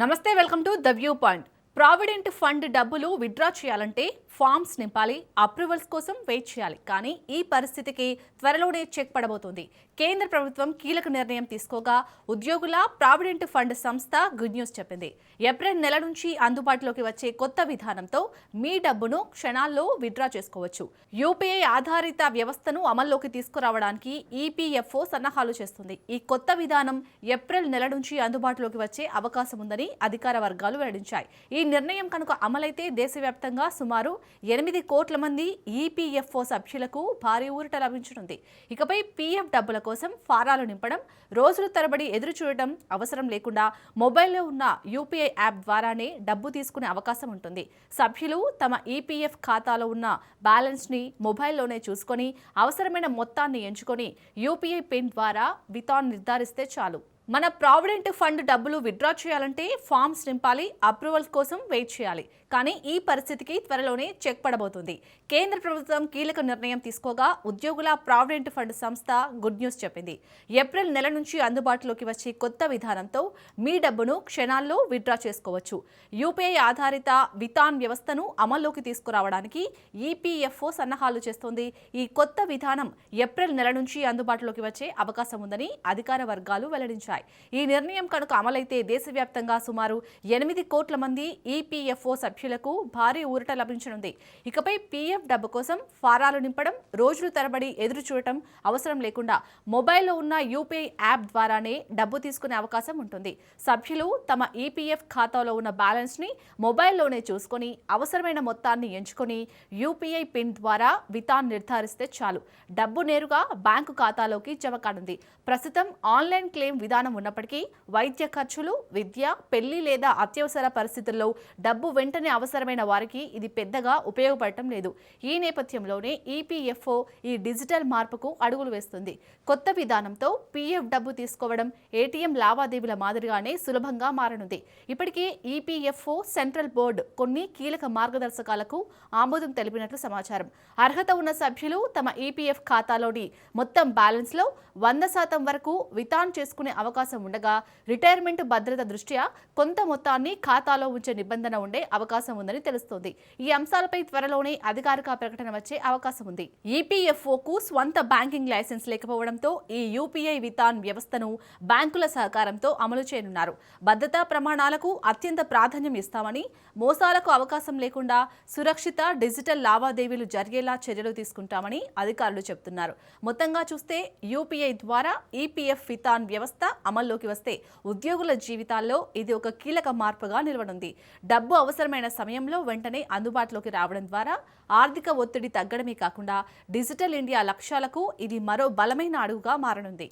నమస్తే welcome to the view point. Provident fund డబ్బులు withdraw చేయాలంటే ఫామ్స్ నింపాలి అప్రూవల్స్ కోసం వెయిట్ చేయాలి. కానీ ఈ పరిస్థితికి త్వరలోనే చెక్ పడబోతోంది. కేంద్ర ప్రభుత్వం కీలక నిర్ణయం తీసుకోగా ఉద్యోగుల ప్రావిడెంట్ ఫండ్ సంస్థ గుడ్ న్యూస్ చెప్పింది. ఏప్రిల్ నెల నుంచి అందుబాటులోకి వచ్చే కొత్త విధానంతో మీ డబ్బును క్షణాల్లో విత్డ్రా చేసుకోవచ్చు. యూపీఐ ఆధారిత వ్యవస్థను అమల్లోకి తీసుకురావడానికి ఈపీఎఫ్ఓ సన్నాహాలు చేస్తుంది. ఈ కొత్త విధానం ఏప్రిల్ నెల నుంచి అందుబాటులోకి వచ్చే అవకాశం ఉందని అధికార వర్గాలు వెల్లడించాయి. ఈ ఈ నిర్ణయం కనుక అమలైతే దేశవ్యాప్తంగా సుమారు ఎనిమిది కోట్ల మంది ఈపీఎఫ్ఓ సభ్యులకు భారీ ఊరట లభించనుంది. ఇకపై పీఎఫ్ డబ్బుల కోసం ఫారాలు నింపడం రోజుల తరబడి ఎదురు చూడటం అవసరం లేకుండా మొబైల్లో ఉన్న యూపీఐ యాప్ ద్వారానే డబ్బు తీసుకునే అవకాశం ఉంటుంది. సభ్యులు తమ ఈపీఎఫ్ ఖాతాలో ఉన్న బ్యాలెన్స్ని మొబైల్లోనే చూసుకొని అవసరమైన మొత్తాన్ని ఎంచుకొని యూపీఐ పిన్ ద్వారా వితాన్ నిర్ధారిస్తే చాలు. మన ప్రావిడెంట్ ఫండ్ డబ్బులు విత్డ్రా చేయాలంటే ఫామ్స్ నింపాలి అప్రూవల్స్ కోసం వెయిట్ చేయాలి. కానీ ఈ పరిస్థితికి త్వరలోనే చెక్ పడబోతుంది. కేంద్ర ప్రభుత్వం కీలక నిర్ణయం తీసుకోగా ఉద్యోగుల ప్రావిడెంట్ ఫండ్ సంస్థ గుడ్ న్యూస్ చెప్పింది. ఏప్రిల్ నెల నుంచి అందుబాటులోకి వచ్చే కొత్త విధానంతో మీ డబ్బును క్షణాల్లో విత్డ్రా చేసుకోవచ్చు. యూపీఐ ఆధారిత వితాన్ వ్యవస్థను అమల్లోకి తీసుకురావడానికి ఈపీఎఫ్ఓ సన్నాహాలు చేస్తోంది. ఈ కొత్త విధానం ఏప్రిల్ నెల నుంచి అందుబాటులోకి వచ్చే అవకాశం ఉందని అధికార వర్గాలు వెల్లడించాయి. ఈ నిర్ణయం కనుక అమలైతే దేశవ్యాప్తంగా సుమారు ఎనిమిది కోట్ల మంది ఈపీఎఫ్ఓ పక్షులకు భారీ ఊరట లభించనుంది. ఇకపై పీఎఫ్ డబ్బు కోసం ఫారాలు నింపడం రోజులు తరబడి ఎదురు చూడటం అవసరం లేకుండా మొబైల్లో ఉన్న యూపీఐ యాప్ ద్వారానే డబ్బు తీసుకునే అవకాశం ఉంటుంది. సభ్యులు తమ ఈపీఎఫ్ ఖాతాలో ఉన్న బ్యాలెన్స్ని మొబైల్లోనే చూసుకొని అవసరమైన మొత్తాన్ని ఎంచుకొని యూపీఐ పిన్ ద్వారా వితాన్ నిర్ధారిస్తే చాలు. డబ్బు నేరుగా బ్యాంకు ఖాతాలోకి జమ కానుంది. ప్రస్తుతం ఆన్లైన్ క్లెయిమ్ విధానం ఉన్నప్పటికీ వైద్య ఖర్చులు విద్య పెళ్ళి లేదా అత్యవసర పరిస్థితుల్లో డబ్బు వెంటనే అవసరమైన వారికి ఇది పెద్దగా ఉపయోగపడటం లేదు. ఈ నేపథ్యంలోనే ఈపీఎఫ్ఓ ఈ డిజిటల్ మార్పుకు అడుగులు వేస్తుంది. కొత్త విధానంతో పీఎఫ్ డబ్బు తీసుకోవడం ఏటీఎం లావాదేవీల మాదిరిగానే సులభంగా మారనుంది. ఇప్పటికే ఈపీఎఫ్ఓ సెంట్రల్ బోర్డు కొన్ని కీలక మార్గదర్శకాలకు ఆమోదం తెలిపినట్లు సమాచారం. అర్హత ఉన్న సభ్యులు తమ ఈపీఎఫ్ ఖాతాలోని మొత్తం బ్యాలెన్స్లో వంద శాతం వరకు వితాన్ చేసుకునే అవకాశం ఉండగా రిటైర్మెంట్ భద్రత దృష్ట్యా కొంత మొత్తాన్ని ఖాతాలో ఉంచే నిబంధన ఉండే అవకాశం అవకాశం ఉందని తెలుస్తోంది. ఈ అంశాలపై త్వరలోనే అధికారిక ప్రకటన వచ్చే అవకాశం ఉంది. ఈపీఎఫ్ఓకు స్వంత బ్యాంకింగ్ లైసెన్స్ లేకపోవడంతో ఈ యూపీఐ వితాన్ వ్యవస్థను బ్యాంకుల సహకారంతో అమలు చేయనున్నారు. భద్రతా ప్రమాణాలకు అత్యంత ప్రాధాన్యం ఇస్తామని మోసాలకు అవకాశం లేకుండా సురక్షిత డిజిటల్ లావాదేవీలు జరిగేలా చర్యలు తీసుకుంటామని అధికారులు చెబుతున్నారు. మొత్తంగా చూస్తే యూపీఐ ద్వారా ఈపీఎఫ్ వితాన్ వ్యవస్థ అమల్లోకి వస్తే ఉద్యోగుల జీవితాల్లో ఇది ఒక కీలక మార్పుగా నిలవనుంది. డబ్బు అవసరమైన సమయంలో వెంటనే అందుబాటులోకి రావడం ద్వారా ఆర్థిక ఒత్తిడి తగ్గడమే కాకుండా డిజిటల్ ఇండియా లక్ష్యాలకు ఇది మరో బలమైన అడుగుగా మారనుంది.